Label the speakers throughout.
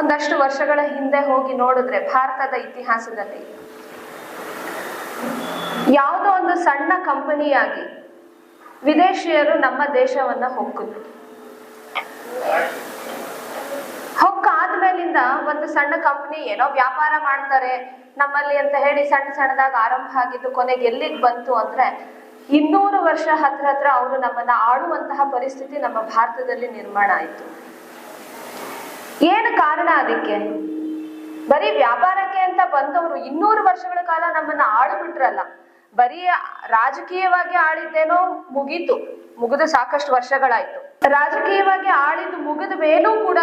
Speaker 1: ಒಂದಷ್ಟು ವರ್ಷಗಳ ಹಿಂದೆ ಹೋಗಿ ನೋಡಿದ್ರೆ ಭಾರತದ ಇತಿಹಾಸದಲ್ಲಿ ಯಾವುದೋ ಒಂದು ಸಣ್ಣ ಕಂಪನಿಯಾಗಿ ವಿದೇಶಿಯರು ನಮ್ಮ ದೇಶವನ್ನ ಹೊಕ್ಕಿದ್ರು. ಹೊಕ್ಕಾದ್ಮೇಲಿಂದ ಒಂದು ಸಣ್ಣ ಕಂಪನಿ ಏನೋ ವ್ಯಾಪಾರ ಮಾಡ್ತಾರೆ, ನಮ್ಮಲ್ಲಿ ಅಂತ ಹೇಳಿ ಸಣ್ಣ ಸಣ್ಣದಾಗ ಆರಂಭ ಆಗಿದ್ದು ಕೊನೆಗೆ ಎಲ್ಲಿಗೆ ಬಂತು ಅಂದ್ರೆ ಇನ್ನೂರು ವರ್ಷ ಹತ್ರ ಹತ್ರ ಅವರು ನಮ್ಮನ್ನ ಆಡುವಂತಹ ಪರಿಸ್ಥಿತಿ ನಮ್ಮ ಭಾರತದಲ್ಲಿ ನಿರ್ಮಾಣ ಆಯಿತು. ಏನು ಕಾರಣ ಅದಕ್ಕೆ? ಬರೀ ವ್ಯಾಪಾರಕ್ಕೆ ಅಂತ ಬಂದವರು ಇನ್ನೂರು ವರ್ಷಗಳ ಕಾಲ ನಮ್ಮನ್ನ ಆಳು ಬಿಟ್ರಲ್ಲ ಬರೀ ರಾಜಕೀಯವಾಗಿ ಆಳಿದ್ದೇನೋ ಮುಗೀತು. ಮುಗಿದು ಸಾಕಷ್ಟು ವರ್ಷಗಳಾಯ್ತು. ರಾಜಕೀಯವಾಗಿ ಆಳಿದ್ದು ಮುಗಿದ ಮೇಲೂ ಕೂಡ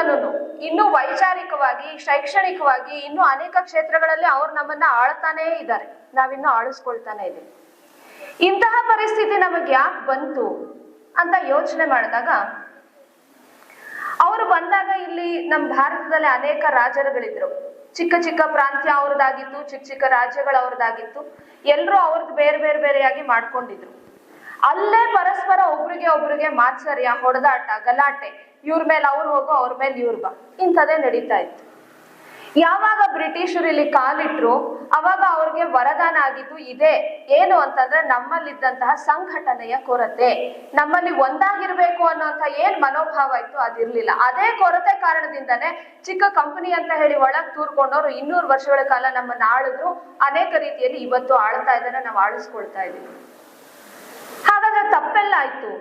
Speaker 1: ಇನ್ನು ವೈಚಾರಿಕವಾಗಿ, ಶೈಕ್ಷಣಿಕವಾಗಿ ಇನ್ನು ಅನೇಕ ಕ್ಷೇತ್ರಗಳಲ್ಲಿ ಅವ್ರು ನಮ್ಮನ್ನ ಆಳ್ತಾನೇ ಇದ್ದಾರೆ. ನಾವಿನ್ನು ಆಳಿಸ್ಕೊಳ್ತಾನೆ ಇದ್ದೀವಿ. ಇಂತಹ ಪರಿಸ್ಥಿತಿ ನಮಗೆ ಯಾಕೆ ಬಂತು ಅಂತ ಯೋಚನೆ ಮಾಡಿದಾಗ ಅವರು ಬಂದಾಗ ಇಲ್ಲಿ ನಮ್ಮ ಭಾರತದಲ್ಲಿ ಅನೇಕ ರಾಜರುಗಳಿದ್ರು. ಚಿಕ್ಕ ಚಿಕ್ಕ ಪ್ರಾಂತ್ಯ ಅವ್ರದ್ದಾಗಿತ್ತು, ಚಿಕ್ಕ ಚಿಕ್ಕ ರಾಜ್ಯಗಳು ಅವ್ರದ್ದಾಗಿತ್ತು. ಎಲ್ಲರೂ ಅವ್ರದ್ದು ಬೇರೆ ಬೇರೆ ಬೇರೆಯಾಗಿ ಮಾಡ್ಕೊಂಡಿದ್ರು. ಅಲ್ಲೇ ಪರಸ್ಪರ ಒಬ್ರಿಗೆ ಒಬ್ರಿಗೆ ಮಾತ್ಸರ್ಯ, ಹೊಡೆದಾಟ, ಗಲಾಟೆ, ಇವ್ರ ಮೇಲೆ ಅವ್ರು ಹೋಗು, ಅವ್ರ ಮೇಲೆ ಇವ್ರ ಬಾ ಇಂಥದೇ ನಡೀತಾ ಇತ್ತು. ಯಾವಾಗ ಬ್ರಿಟಿಷರು ಇಲ್ಲಿ ಕಾಲಿಟ್ರು, ಅವಾಗ ಅವ್ರಿಗೆ ವರದಾನ ಆಗಿದ್ದು ಇದೆ. ಏನು ಅಂತಂದ್ರೆ ನಮ್ಮಲ್ಲಿದ್ದಂತಹ ಸಂಘಟನೆಯ ಕೊರತೆ. ನಮ್ಮಲ್ಲಿ ಒಂದಾಗಿರ್ಬೇಕು ಅನ್ನೋಂಥ ಏನ್ ಮನೋಭಾವ ಇತ್ತು ಅದಿರ್ಲಿಲ್ಲ. ಅದೇ ಕೊರತೆ ಕಾರಣದಿಂದನೇ ಚಿಕ್ಕ ಕಂಪನಿ ಅಂತ ಹೇಳಿ ಒಳಗ್ ತೂರ್ಕೊಂಡವ್ರು ಇನ್ನೂರು ವರ್ಷಗಳ ಕಾಲ ನಮ್ಮನ್ನ ಆಳಿದ್ರು. ಅನೇಕ ರೀತಿಯಲ್ಲಿ ಇವತ್ತು ಆಳ್ತಾ ಇದ್ದಾರೆ ನಾವು ಆಳಿಸ್ಕೊಳ್ತಾ ಇದೀವಿ ಹಾಗಾದ್ರೆ ತಪ್ಪೆಲ್ಲ ಆಯ್ತು.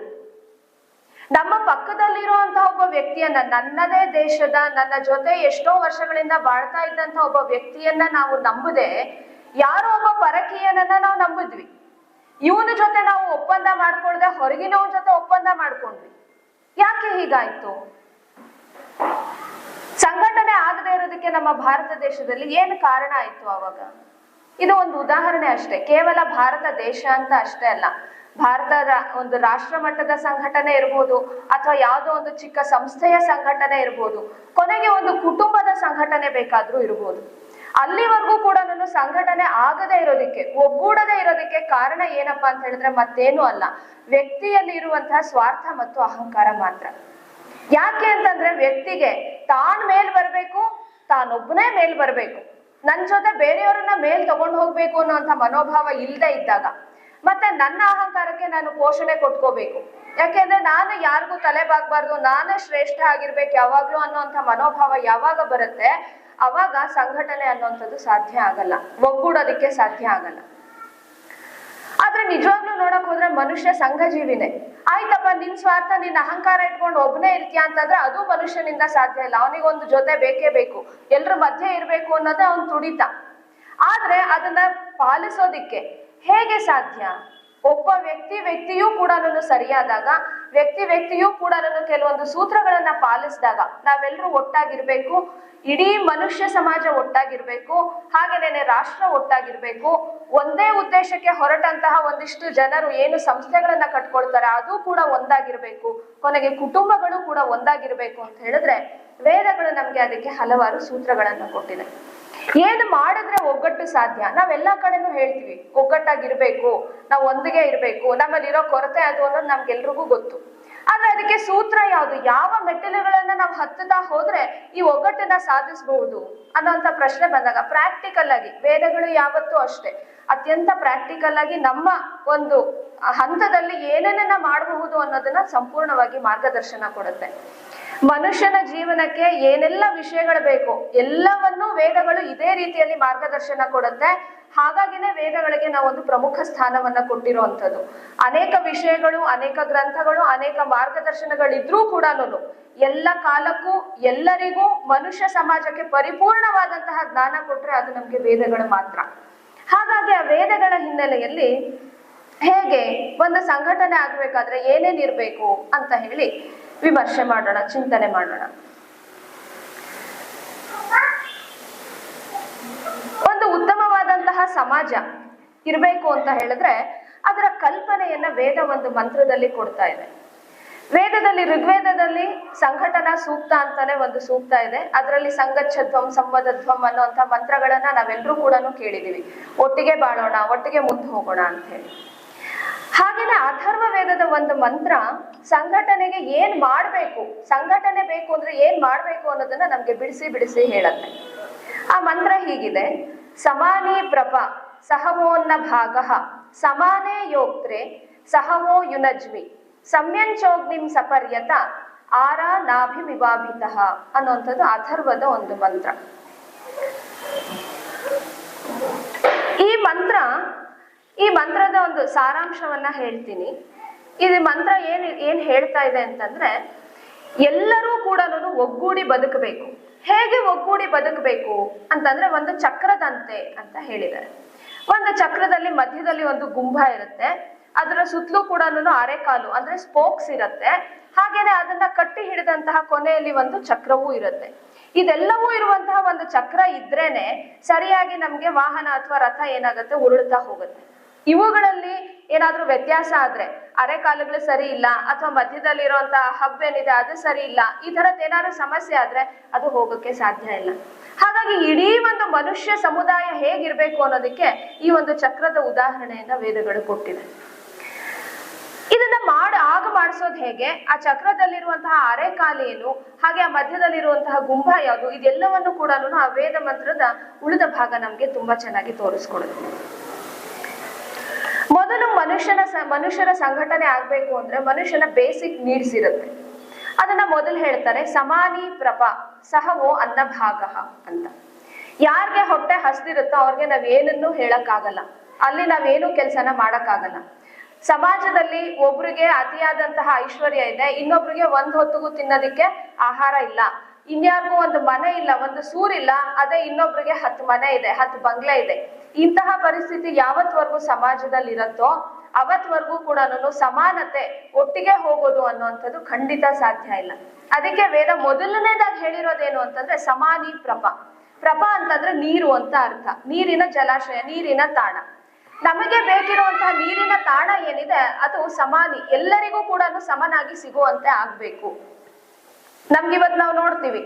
Speaker 1: ನಮ್ಮ ಪಕ್ಕದಲ್ಲಿರುವಂತಹ ಒಬ್ಬ ವ್ಯಕ್ತಿಯನ್ನ, ನನ್ನದೇ ದೇಶದ, ನನ್ನ ಜೊತೆ ಎಷ್ಟೋ ವರ್ಷಗಳಿಂದ ಬಾಳ್ತಾ ಇದ್ದಂತ ಒಬ್ಬ ವ್ಯಕ್ತಿಯನ್ನ ನಾವು ನಂಬದೆ, ಯಾರೋ ಒಬ್ಬ ಪರಕೀಯನನ್ನ ನಾವು ನಂಬಿದ್ವಿ. ಇವನ ಜೊತೆ ನಾವು ಒಪ್ಪಂದ ಮಾಡ್ಕೊಳ್ದೆ ಹೊರಗಿನವನ ಜೊತೆ ಒಪ್ಪಂದ ಮಾಡ್ಕೊಂಡ್ವಿ. ಯಾಕೆ ಹೀಗಾಯ್ತು? ಸಂಘಟನೆ ಆಗದೆ ಇರೋದಕ್ಕೆ ನಮ್ಮ ಭಾರತ ದೇಶದಲ್ಲಿ ಏನು ಕಾರಣ ಆಯ್ತು ಅವಾಗ? ಇದು ಒಂದು ಉದಾಹರಣೆ ಅಷ್ಟೇ. ಕೇವಲ ಭಾರತ ದೇಶ ಅಂತ ಅಷ್ಟೇ ಅಲ್ಲ. ಭಾರತದ ಒಂದು ರಾಷ್ಟ್ರ ಮಟ್ಟದ ಸಂಘಟನೆ ಇರ್ಬೋದು, ಅಥವಾ ಯಾವುದೋ ಒಂದು ಚಿಕ್ಕ ಸಂಸ್ಥೆಯ ಸಂಘಟನೆ ಇರ್ಬೋದು, ಕೊನೆಗೆ ಒಂದು ಕುಟುಂಬದ ಸಂಘಟನೆ ಬೇಕಾದ್ರೂ ಇರ್ಬೋದು. ಅಲ್ಲಿವರೆಗೂ ಕೂಡ ನಾನು ಸಂಘಟನೆ ಆಗದೆ ಇರೋದಕ್ಕೆ, ಒಗ್ಗೂಡದೆ ಇರೋದಕ್ಕೆ ಕಾರಣ ಏನಪ್ಪಾ ಅಂತ ಹೇಳಿದ್ರೆ ಮತ್ತೇನು ಅಲ್ಲ. ವ್ಯಕ್ತಿಯಲ್ಲಿ ಇರುವಂತಹ ಸ್ವಾರ್ಥ ಮತ್ತು ಅಹಂಕಾರ ಮಾತ್ರ. ಯಾಕೆ ಅಂತಂದ್ರೆ ವ್ಯಕ್ತಿಗೆ ತಾನ್ ಮೇಲ್ ಬರ್ಬೇಕು ತಾನೊಬ್ಬನೇ ಮೇಲ್ ಬರ್ಬೇಕು. ನನ್ ಜೊತೆ ಬೇರೆಯವರನ್ನ ಮೇಲ್ ತಗೊಂಡು ಹೋಗ್ಬೇಕು ಅನ್ನೋಂಥ ಮನೋಭಾವ ಇಲ್ಲದೆ ಇದ್ದಾಗ ಮತ್ತೆ ನನ್ನ ಅಹಂಕಾರಕ್ಕೆ ನಾನು ಪೋಷಣೆ ಕೊಟ್ಕೋಬೇಕು. ಯಾಕೆಂದ್ರೆ ನಾನು ಯಾರಿಗೂ ತಲೆ ಬಾಗ್ಬಾರ್ದು, ನಾನೇ ಶ್ರೇಷ್ಠ ಆಗಿರ್ಬೇಕು ಯಾವಾಗ್ಲೂ ಅನ್ನೋಂಥ ಮನೋಭಾವ ಯಾವಾಗ ಬರುತ್ತೆ, ಅವಾಗ ಸಂಘಟನೆ ಅನ್ನೋಂಥದ್ದು ಸಾಧ್ಯ ಆಗಲ್ಲ. ಒಗ್ಗೂಡೋದಕ್ಕೆ ಸಾಧ್ಯ ಆಗಲ್ಲ. ಆದ್ರೆ ನಿಜವಾಗ್ಲೂ ನೋಡಕ್ ಹೋದ್ರೆ ಮನುಷ್ಯ ಸಂಘಜೀವಿನೇ. ಆಯ್ತಪ್ಪ, ನಿನ್ ಸ್ವಾರ್ಥ, ನಿನ್ನ ಅಹಂಕಾರ ಇಟ್ಕೊಂಡು ಒಬ್ಬನೇ ಇರ್ತೀಯ ಅಂತಂದ್ರೆ ಅದು ಮನುಷ್ಯನಿಂದ ಸಾಧ್ಯ ಇಲ್ಲ. ಅವನಿಗೊಂದು ಜೊತೆ ಬೇಕೇ ಬೇಕು. ಎಲ್ರ ಮಧ್ಯೆ ಇರ್ಬೇಕು ಅನ್ನೋದೇ ಅವನ್ ತುಡಿತ. ಆದ್ರೆ ಅದನ್ನ ಪಾಲಿಸೋದಿಕ್ಕೆ ಹೇಗೆ ಸಾಧ್ಯ? ಒಬ್ಬ ವ್ಯಕ್ತಿ ವ್ಯಕ್ತಿಯೂ ಕೂಡ ಸರಿಯಾದಾಗ, ವ್ಯಕ್ತಿ ವ್ಯಕ್ತಿಯೂ ಕೂಡ ಕೆಲವೊಂದು ಸೂತ್ರಗಳನ್ನ ಪಾಲಿಸಿದಾಗ ನಾವೆಲ್ಲರೂ ಒಟ್ಟಾಗಿರ್ಬೇಕು. ಇಡೀ ಮನುಷ್ಯ ಸಮಾಜ ಒಟ್ಟಾಗಿರ್ಬೇಕು. ಹಾಗೇನೇನೆ ರಾಷ್ಟ್ರ ಒಟ್ಟಾಗಿರ್ಬೇಕು. ಒಂದೇ ಉದ್ದೇಶಕ್ಕೆ ಹೊರಟಂತಹ ಒಂದಿಷ್ಟು ಜನರು ಏನು ಸಂಸ್ಥೆಗಳನ್ನ ಕಟ್ಕೊಳ್ತಾರೆ ಅದು ಕೂಡ ಒಂದಾಗಿರ್ಬೇಕು. ಕೊನೆಗೆ ಕುಟುಂಬಗಳು ಕೂಡ ಒಂದಾಗಿರ್ಬೇಕು ಅಂತ ಹೇಳಿದ್ರೆ ವೇದಗಳು ನಮ್ಗೆ ಅದಕ್ಕೆ ಹಲವಾರು ಸೂತ್ರಗಳನ್ನ ಕೊಟ್ಟಿದೆ. ಏನ್ ಮಾಡಿದ್ರೆ ಒಗ್ಗಟ್ಟು ಸಾಧ್ಯ? ನಾವೆಲ್ಲಾ ಕಡೆನೂ ಹೇಳ್ತೀವಿ, ಒಗ್ಗಟ್ಟಾಗಿರ್ಬೇಕು, ನಾವು ಒಂದಿಗೆ ಇರ್ಬೇಕು, ನಮ್ಮಲ್ಲಿರೋ ಕೊರತೆ ಅದು ಅನ್ನೋದು ನಮ್ಗೆಲ್ರಿಗೂ ಗೊತ್ತು. ಆದ್ರೆ ಅದಕ್ಕೆ ಸೂತ್ರ ಯಾವುದು? ಯಾವ ಮೆಟ್ಟಿಲುಗಳನ್ನ ನಾವು ಹತ್ತುತ್ತಾ ಹೋದ್ರೆ ಈ ಒಗ್ಗಟ್ಟನ್ನ ಸಾಧಿಸಬಹುದು ಅನ್ನೋಂಥ ಪ್ರಶ್ನೆ ಬಂದಾಗ ಪ್ರಾಕ್ಟಿಕಲ್ ಆಗಿ, ವೇದಗಳು ಯಾವತ್ತೂ ಅಷ್ಟೇ. ಅತ್ಯಂತ ಪ್ರಾಕ್ಟಿಕಲ್ ಆಗಿ ನಮ್ಮ ಒಂದು ಹಂತದಲ್ಲಿ ಏನೇನನ್ನ ಮಾಡಬಹುದು ಅನ್ನೋದನ್ನ ಸಂಪೂರ್ಣವಾಗಿ ಮಾರ್ಗದರ್ಶನ ಕೊಡುತ್ತೆ. ಮನುಷ್ಯನ ಜೀವನಕ್ಕೆ ಏನೆಲ್ಲ ವಿಷಯಗಳು ಬೇಕು, ಎಲ್ಲವನ್ನೂ ವೇದಗಳು ಇದೇ ರೀತಿಯಲ್ಲಿ ಮಾರ್ಗದರ್ಶನ ಕೊಡುತ್ತೆ. ಹಾಗಾಗಿನೇ ವೇದಗಳಿಗೆ ನಾವು ಒಂದು ಪ್ರಮುಖ ಸ್ಥಾನವನ್ನ ಕೊಟ್ಟಿರುವಂಥದ್ದು ಅನೇಕ ವಿಷಯಗಳು, ಅನೇಕ ಗ್ರಂಥಗಳು, ಅನೇಕ ಮಾರ್ಗದರ್ಶನಗಳಿದ್ರೂ ಕೂಡ ಎಲ್ಲ ಕಾಲಕ್ಕೂ ಎಲ್ಲರಿಗೂ ಮನುಷ್ಯ ಸಮಾಜಕ್ಕೆ ಪರಿಪೂರ್ಣವಾದಂತಹ ಜ್ಞಾನ ಕೊಟ್ರೆ ಅದು ನಮ್ಗೆ ವೇದಗಳು ಮಾತ್ರ. ಹಾಗಾಗಿ ಆ ವೇದಗಳ ಹಿನ್ನೆಲೆಯಲ್ಲಿ ಹೇಗೆ ಒಂದು ಸಂಘಟನೆ ಆಗ್ಬೇಕಾದ್ರೆ ಏನೇನ್ ಇರ್ಬೇಕು ಅಂತ ಹೇಳಿ ವಿಮರ್ಶೆ ಮಾಡೋಣ, ಚಿಂತನೆ ಮಾಡೋಣ. ಒಂದು ಉತ್ತಮವಾದಂತಹ ಸಮಾಜ ಇರಬೇಕು ಅಂತ ಹೇಳಿದ್ರೆ ಅದರ ಕಲ್ಪನೆಯನ್ನ ವೇದ ಒಂದು ಮಂತ್ರದಲ್ಲಿ ಕೊಡ್ತಾ ಇದೆ. ವೇದದಲ್ಲಿ, ಋಗ್ವೇದದಲ್ಲಿ ಸಂಘಟನಾ ಸೂಕ್ತ ಅಂತಾನೆ ಒಂದು ಸೂಕ್ತ ಇದೆ. ಅದರಲ್ಲಿ ಸಂಗಚ್ಛಧ್ವಂ ಸಂವದಧ್ವಂ ಅನ್ನುವಂಥ ಮಂತ್ರಗಳನ್ನ ನಾವೆಲ್ಲರೂ ಕೂಡ ಕೇಳಿದೀವಿ. ಒಟ್ಟಿಗೆ ಬಾಳೋಣ, ಒಟ್ಟಿಗೆ ಮುಂದೆ ಹೋಗೋಣ ಅಂತ ಹೇಳಿ. ಹಾಗೇನೆ ಅಥರ್ವ ವೇದದ ಒಂದು ಮಂತ್ರ, ಸಂಘಟನೆಗೆ ಏನ್ ಮಾಡ್ಬೇಕು, ಸಂಘಟನೆ ಬೇಕು ಅಂದ್ರೆ ಏನ್ ಮಾಡ್ಬೇಕು ಅನ್ನೋದನ್ನ ನಮ್ಗೆ ಬಿಡಿಸಿ ಬಿಡಿಸಿ ಹೇಳತ್ತೆ. ಆ ಮಂತ್ರ ಹೀಗಿದೆ, ಸಮಾನಿ ಪ್ರಪ ಸಹಮೋನ್ನ ಭಾಗ, ಸಮಾನೇ ಯೋಕ್ತ್ರೆ ಸಹವೋ ಯುನಜ್ಮಿ, ಸಮ್ಯಂಚೋಗ್ನಿಂ ಸಪರ್ಯತ, ಆರ ನಾಭಿ ವಿವಾಭಿತ ಅನ್ನುವಂಥದ್ದು ಅಥರ್ವದ ಒಂದು ಮಂತ್ರ. ಈ ಮಂತ್ರ ಈ ಮಂತ್ರದ ಒಂದು ಸಾರಾಂಶವನ್ನ ಹೇಳ್ತೀನಿ. ಇದು ಮಂತ್ರ ಏನ್ ಏನ್ ಹೇಳ್ತಾ ಇದೆ ಅಂತಂದ್ರೆ, ಎಲ್ಲರೂ ಕೂಡ ಒಗ್ಗೂಡಿ ಬದುಕಬೇಕು. ಹೇಗೆ ಒಗ್ಗೂಡಿ ಬದುಕಬೇಕು ಅಂತಂದ್ರೆ ಒಂದು ಚಕ್ರದಂತೆ ಅಂತ ಹೇಳಿದ್ದಾರೆ. ಒಂದು ಚಕ್ರದಲ್ಲಿ ಮಧ್ಯದಲ್ಲಿ ಒಂದು ಗುಂಬ ಇರುತ್ತೆ. ಅದರ ಸುತ್ತಲೂ ಕೂಡ ಅರೆಕಾಲು ಅಂದ್ರೆ ಸ್ಪೋಕ್ಸ್ ಇರುತ್ತೆ. ಹಾಗೇನೆ ಅದನ್ನ ಕಟ್ಟಿ ಹಿಡಿದಂತಹ ಕೊನೆಯಲ್ಲಿ ಒಂದು ಚಕ್ರವೂ ಇರುತ್ತೆ. ಇದೆಲ್ಲವೂ ಇರುವಂತಹ ಒಂದು ಚಕ್ರ ಇದ್ರೇನೆ ಸರಿಯಾಗಿ ನಮ್ಗೆ ವಾಹನ ಅಥವಾ ರಥ ಏನಾಗುತ್ತೆ ಉರುಳ್ತಾ ಹೋಗುತ್ತೆ. ಇವುಗಳಲ್ಲಿ ಏನಾದ್ರೂ ವ್ಯತ್ಯಾಸ ಆದ್ರೆ ಅರೆಕಾಲುಗಳು ಸರಿ ಇಲ್ಲ ಅಥವಾ ಮಧ್ಯದಲ್ಲಿ ಇರುವಂತಹ ಹಬ್ ಏನಿದೆ ಅದು ಸರಿ ಇಲ್ಲ, ಈ ತರದ್ ಏನಾದ್ರು ಸಮಸ್ಯೆ ಆದ್ರೆ ಅದು ಹೋಗಕ್ಕೆ ಸಾಧ್ಯ ಇಲ್ಲ. ಹಾಗಾಗಿ ಇಡೀ ಒಂದು ಮನುಷ್ಯ ಸಮುದಾಯ ಹೇಗಿರ್ಬೇಕು ಅನ್ನೋದಕ್ಕೆ ಈ ಒಂದು ಚಕ್ರದ ಉದಾಹರಣೆಯನ್ನ ವೇದಗಳು ಕೊಟ್ಟಿದೆ ಇದನ್ನ ಮಾಡ, ಆಗ ಮಾಡಿಸೋದು ಹೇಗೆ? ಆ ಚಕ್ರದಲ್ಲಿರುವಂತಹ ಅರೆಕಾಲು ಏನು, ಹಾಗೆ ಆ ಮಧ್ಯದಲ್ಲಿರುವಂತಹ ಗುಂಬ ಯಾವುದು, ಇದೆಲ್ಲವನ್ನು ಕೂಡ ಆ ವೇದ ಮಂತ್ರದ ಉಳಿದ ಭಾಗ ನಮ್ಗೆ ತುಂಬಾ ಚೆನ್ನಾಗಿ ತೋರಿಸ್ಕೊಡುತ್ತೆ. ಮನುಷ್ಯನ ಮನುಷ್ಯರ ಸಂಘಟನೆ ಆಗ್ಬೇಕು ಅಂದ್ರೆ ಮನುಷ್ಯನ ಬೇಸಿಕ್ ನೀಡ್ಸ್ ಇರುತ್ತೆ. ಅದನ್ನ ಮೊದಲು ಹೇಳ್ತಾರೆ ಸಮಾನಿ ಪ್ರಪ ಸಹವೋ ಅನ್ನ ಭಾಗ ಅಂತ. ಯಾರಿಗೆ ಹೊಟ್ಟೆ ಹಸ್ದಿರುತ್ತೋ ಅವ್ರಿಗೆ ನಾವ್ ಏನನ್ನೂ ಹೇಳಕ್ಕಾಗಲ್ಲ. ಅಲ್ಲಿ ನಾವೇನು ಕೆಲಸನ ಮಾಡಕ್ಕಾಗಲ್ಲ. ಸಮಾಜದಲ್ಲಿ ಒಬ್ರಿಗೆ ಅತಿಯಾದಂತಹ ಐಶ್ವರ್ಯ ಇದೆ, ಇನ್ನೊಬ್ರಿಗೆ ಒಂದ್ ಹೊತ್ತಿಗೂ ತಿನ್ನೋದಿಕ್ಕೆ ಆಹಾರ ಇಲ್ಲ. ಇನ್ಯಾರಿಗೂ ಒಂದು ಮನೆ ಇಲ್ಲ, ಒಂದು ಸೂರಿಲ್ಲ ಅದೇ ಇನ್ನೊಬ್ರಿಗೆ ಹತ್ತು ಮನೆ ಇದೆ ಹತ್ತು ಬಂಗ್ಲೆ ಇದೆ. ಇಂತಹ ಪರಿಸ್ಥಿತಿ ಯಾವತ್ವರೆಗೂ ಸಮಾಜದಲ್ಲಿ ಇರತ್ತೋ ಅವತ್ವರೆಗೂ ಕೂಡ ಸಮಾನತೆ ಒಟ್ಟಿಗೆ ಹೋಗೋದು ಅನ್ನುವಂಥದ್ದು ಖಂಡಿತ ಸಾಧ್ಯ ಇಲ್ಲ. ಅದಕ್ಕೆ ವೇದ ಮೊದಲನೇದಾಗಿ ಹೇಳಿರೋದೇನು ಅಂತಂದ್ರೆ ಸಮಾನಿ ಪ್ರಪ. ಪ್ರಪ ಅಂತಂದ್ರೆ ನೀರು ಅಂತ ಅರ್ಥ. ನೀರಿನ ಜಲಾಶಯ, ನೀರಿನ ತಾಣ. ನಮಗೆ ಬೇಕಿರುವಂತಹ ನೀರಿನ ತಾಣ ಏನಿದೆ, ಅದು ಸಮಾನಿ ಎಲ್ಲರಿಗೂ ಕೂಡ ಸಮನಾಗಿ ಸಿಗುವಂತೆ ಆಗ್ಬೇಕು. ನಮ್ಗಿವತ್ ನಾವು ನೋಡ್ತೀವಿ,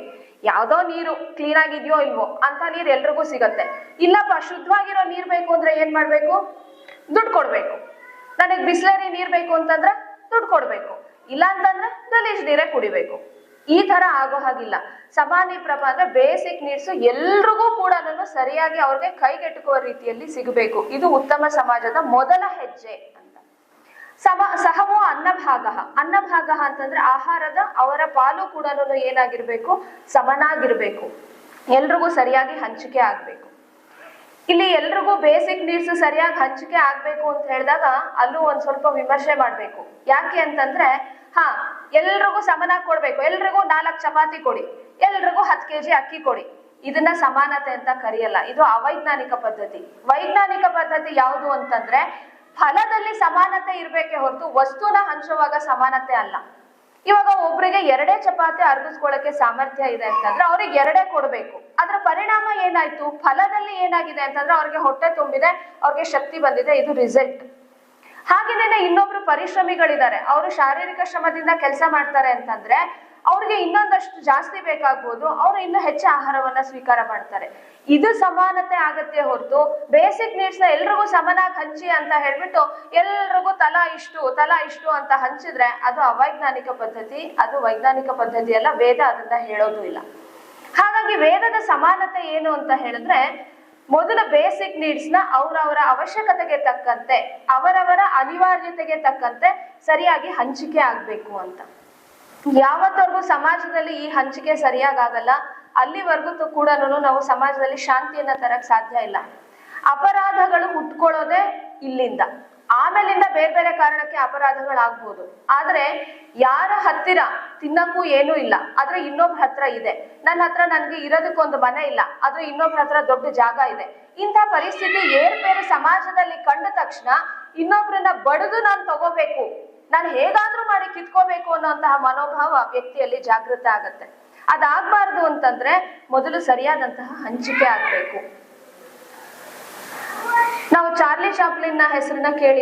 Speaker 1: ಯಾವ್ದೋ ನೀರು ಕ್ಲೀನ್ ಆಗಿದ್ಯೋ ಇಲ್ವೋ ಅಂತ ನೀರ್ ಎಲ್ರಿಗೂ ಸಿಗತ್ತೆ. ಇಲ್ಲಪ್ಪ ಶುದ್ಧವಾಗಿರೋ ನೀರ್ ಬೇಕು ಅಂದ್ರೆ ಏನ್ ಮಾಡ್ಬೇಕು? ದುಡ್ಡು ಕೊಡ್ಬೇಕು. ನನಗ್ ಬಿಸ್ಲರಿ ನೀರ್ ಬೇಕು ಅಂತಂದ್ರೆ ದುಡ್ಡು ಕೊಡ್ಬೇಕು. ಇಲ್ಲ ಅಂತಂದ್ರೆ ಗಲೀಜ್ ನೀರೇ ಕುಡಿಬೇಕು. ಈ ತರ ಆಗೋ ಹಾಗಿಲ್ಲ. ಸಮಾನಿ ಪ್ರಭ ಅಂದ್ರೆ ಬೇಸಿಕ್ ನೀಡ್ಸ್ ಎಲ್ರಿಗೂ ಕೂಡ ಸರಿಯಾಗಿ ಅವ್ರಿಗೆ ಕೈಗೆಟುಕುವ ರೀತಿಯಲ್ಲಿ ಸಿಗಬೇಕು. ಇದು ಉತ್ತಮ ಸಮಾಜದ ಮೊದಲ ಹೆಜ್ಜೆ ಅಂತ. ಸಮ, ಸಹವೋ ಅನ್ನಭಾಗ. ಅನ್ನಭಾಗ ಅಂತಂದ್ರೆ ಆಹಾರದ ಅವರ ಪಾಲು ಕೂಡ ಏನಾಗಿರ್ಬೇಕು? ಸಮನಾಗಿರ್ಬೇಕು. ಎಲ್ರಿಗೂ ಸರಿಯಾಗಿ ಹಂಚಿಕೆ ಆಗ್ಬೇಕು. ಇಲ್ಲಿ ಎಲ್ರಿಗೂ ಬೇಸಿಕ್ ನೀಡ್ಸ್ ಸರಿಯಾಗಿ ಹಂಚಿಕೆ ಆಗ್ಬೇಕು ಅಂತ ಹೇಳಿದಾಗ ಅಲ್ಲೂ ಒಂದ್ ಸ್ವಲ್ಪ ವಿಮರ್ಶೆ ಮಾಡ್ಬೇಕು. ಯಾಕೆ ಅಂತಂದ್ರೆ, ಹಾ, ಎಲ್ರಿಗೂ ಸಮನಾಗಿ ಕೊಡ್ಬೇಕು. ಎಲ್ರಿಗೂ ನಾಲ್ಕು ಚಪಾತಿ ಕೊಡಿ. ಎಲ್ರಿಗೂ ಹತ್ತು ಕೆಜಿ ಅಕ್ಕಿ ಕೊಡಿ. ಇದನ್ನ ಸಮಾನತೆ ಅಂತ ಕರೆಯಲ್ಲ. ಇದು ಅವೈಜ್ಞಾನಿಕ ಪದ್ಧತಿ. ವೈಜ್ಞಾನಿಕ ಪದ್ಧತಿ ಯಾವುದು ಅಂತಂದ್ರೆ, ಫಲದಲ್ಲಿ ಸಮಾನತೆ ಇರ್ಬೇಕೆ ಹೊರತು ವಸ್ತುನ ಹಂಚುವಾಗ ಸಮಾನತೆ ಅಲ್ಲ. ಇವಾಗ ಒಬ್ರಿಗೆ ಎರಡೇ ಚಪಾತಿ ಅರ್ಗಿಸ್ಕೊಳ್ಳಕ್ಕೆ ಸಾಮರ್ಥ್ಯ ಇದೆ ಅಂತಂದ್ರೆ, ಅವ್ರಿಗೆ ಎರಡೇ ಕೊಡ್ಬೇಕು. ಅದ್ರ ಪರಿಣಾಮ ಏನಾಯ್ತು? ಫಲದಲ್ಲಿ ಏನಾಗಿದೆ ಅಂತಂದ್ರೆ ಅವ್ರಿಗೆ ಹೊಟ್ಟೆ ತುಂಬಿದೆ, ಅವ್ರಿಗೆ ಶಕ್ತಿ ಬಂದಿದೆ, ಇದು ರಿಸಲ್ಟ್ ಹಾಗೇನೆ ಇನ್ನೊಬ್ರು ಪರಿಶ್ರಮಿಗಳಿದ್ದಾರೆ. ಅವರು ಶಾರೀರಿಕ ಶ್ರಮದಿಂದ ಕೆಲಸ ಮಾಡ್ತಾರೆ ಅಂತಂದ್ರೆ ಅವ್ರಿಗೆ ಇನ್ನೊಂದಷ್ಟು ಜಾಸ್ತಿ ಬೇಕಾಗ್ಬೋದು, ಅವ್ರು ಇನ್ನು ಹೆಚ್ಚು ಆಹಾರವನ್ನ ಸ್ವೀಕಾರ ಮಾಡ್ತಾರೆ. ಇದು ಸಮಾನತೆ ಆಗತ್ತೆ ಹೊರತು ಬೇಸಿಕ್ ನೀಡ್ಸ್ನ ಎಲ್ರಿಗೂ ಸಮನಾಗಿ ಹಂಚಿ ಅಂತ ಹೇಳ್ಬಿಟ್ಟು ಎಲ್ರಿಗೂ ತಲಾ ಇಷ್ಟು ತಲಾ ಇಷ್ಟು ಅಂತ ಹಂಚಿದ್ರೆ ಅದು ಅವೈಜ್ಞಾನಿಕ ಪದ್ಧತಿ, ಅದು ವೈಜ್ಞಾನಿಕ ಪದ್ಧತಿ ಅಲ್ಲ ವೇದ ಅದನ್ನ ಹೇಳೋದು ಇಲ್ಲ. ಹಾಗಾಗಿ ವೇದದ ಸಮಾನತೆ ಏನು ಅಂತ ಹೇಳಿದ್ರೆ, ಮೊದಲ ಬೇಸಿಕ್ ನೀಡ್ಸ್ನ ಅವರವರ ಅವಶ್ಯಕತೆಗೆ ತಕ್ಕಂತೆ, ಅವರವರ ಅನಿವಾರ್ಯತೆಗೆ ತಕ್ಕಂತೆ ಸರಿಯಾಗಿ ಹಂಚಿಕೆ ಆಗ್ಬೇಕು ಅಂತ. ಯಾವತ್ತವರೆಗೂ ಸಮಾಜದಲ್ಲಿ ಈ ಹಂಚಿಕೆ ಸರಿಯಾಗಲ್ಲ ಅಲ್ಲಿವರೆಗೂ ಕೂಡ ನಾವು ಸಮಾಜದಲ್ಲಿ ಶಾಂತಿಯನ್ನ ತರಕ್ ಸಾಧ್ಯ ಇಲ್ಲ. ಅಪರಾಧಗಳು ಹುಟ್ಕೊಳ್ಳೋದೇ ಇಲ್ಲಿಂದ. ಆಮೇಲಿಂದ ಬೇರೆ ಬೇರೆ ಕಾರಣಕ್ಕೆ ಅಪರಾಧಗಳಾಗ್ಬೋದು. ಆದ್ರೆ ಯಾರ ಹತ್ತಿರ ತಿನ್ನಕ್ಕೂ ಏನೂ ಇಲ್ಲ. ಆದ್ರೆ ಇನ್ನೊಬ್ರ ಹತ್ರ ಇದೆ. ನನ್ನ ಹತ್ರ ನನ್ಗೆ ಇರೋದಕ್ಕೊಂದು ಮನೆ ಇಲ್ಲ. ಆದ್ರೆ ಇನ್ನೊಬ್ರ ಹತ್ರ ದೊಡ್ಡ ಜಾಗ ಇದೆ. ಇಂಥ ಪರಿಸ್ಥಿತಿ ಏರ್ಪೇರು ಸಮಾಜದಲ್ಲಿ ಕಂಡ ತಕ್ಷಣ ಇನ್ನೊಬ್ರನ್ನ ಬಡಿದು ನಾನು ತಗೋಬೇಕು, ನಾನು ಹೇಗಾದ್ರೂ ಮಾಡಿ ಕಿತ್ಕೋಬೇಕು ಅನ್ನೋಂತಹ ಮನೋಭಾವ ವ್ಯಕ್ತಿಯಲ್ಲಿ ಜಾಗೃತ ಆಗತ್ತೆ. ಅದಾಗ್ಬಾರ್ದು ಅಂತಂದ್ರೆ ಮೊದಲು ಸರಿಯಾದಂತಹ ಹಂಚಿಕೆ ಆಗ್ಬೇಕು. ನಾವು ಚಾರ್ಲಿ ಚಾಪ್ಲಿನ್ನ ಹೆಸರನ್ನ ಕೇಳಿ